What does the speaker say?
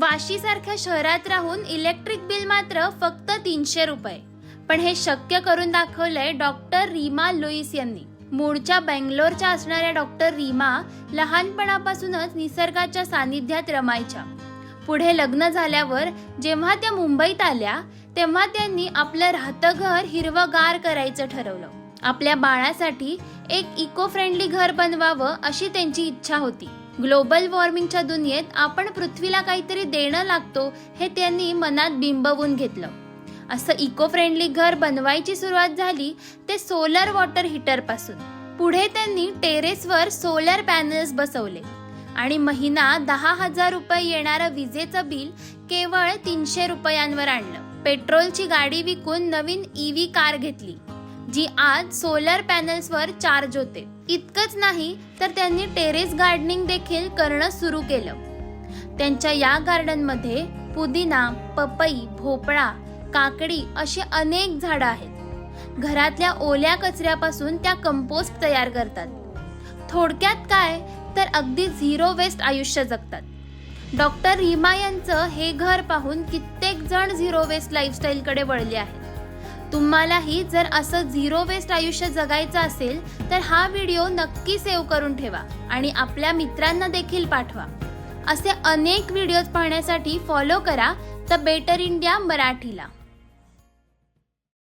वाशीसारख्या शहरात राहून electric bill मात्र फक्त तीनशे रुपये. पण हे शक्य करून दाखवलंय डॉक्टर रीमा लुईस यांनी. मूळच्या बेंगलोरच्या असणाऱ्या डॉक्टर रीमा लहानपणापासूनच निसर्गाच्या सानिध्यात रमायच्या. पुढे लग्न झाल्यावर जेव्हा त्या मुंबईत आल्या तेव्हा त्यांनी आपलं राहतं घर हिरवंगार करायचं ठरवलं. आपल्या बाळासाठी एक इको फ्रेंडली घर बनवावं अशी त्यांची इच्छा होती. ग्लोबल वॉर्मिंगच्या दुनियेत आपण पृथ्वीला काहीतरी देणं लागतो हे त्यांनी मनात बिंबवून घेतलं. असं इको फ्रेंडली घर बनवायची सुरुवात झाली ते सोलर वॉटर हीटरपासून. पुढे त्यांनी टेरेसवर सोलर पॅनल्स बसवले. आणि महिना दहा हजार रुपये येणारं विजेचं बिल केवळ तीनशे रुपयांवर आणलं. पेट्रोलची गाडी विकून नवीन ईव्ही कार घेतली. जी आज सोलर पॅनल्सवर चार्ज होते. इतकंच नाही तर त्यांनी टेरेस गार्डनिंग देखील करणं सुरू केलं. त्यांच्या या गार्डनमध्ये पुदिना पपई भोपळा काकडी अशी अनेक झाडं आहेत. घरातल्या ओल्या कचऱ्यापासून त्या कंपोस्ट तयार करतात. थोडक्यात काय तर अगदी झिरो वेस्ट आयुष्य जगतात. डॉक्टर रीमा यांचं हे घर पाहून कित्येक जण झिरो वेस्ट लाईफस्टाईलकडे वळले आहेत. तुम्हालाही जर असं झिरो वेस्ट आयुष्य जगायचं असेल तर हा व्हिडिओ नक्की सेव्ह करून ठेवा आणि आपल्या मित्रांना देखील पाठवा. असे अनेक व्हिडिओज पाहण्यासाठी फॉलो करा द बेटर इंडिया मराठीला.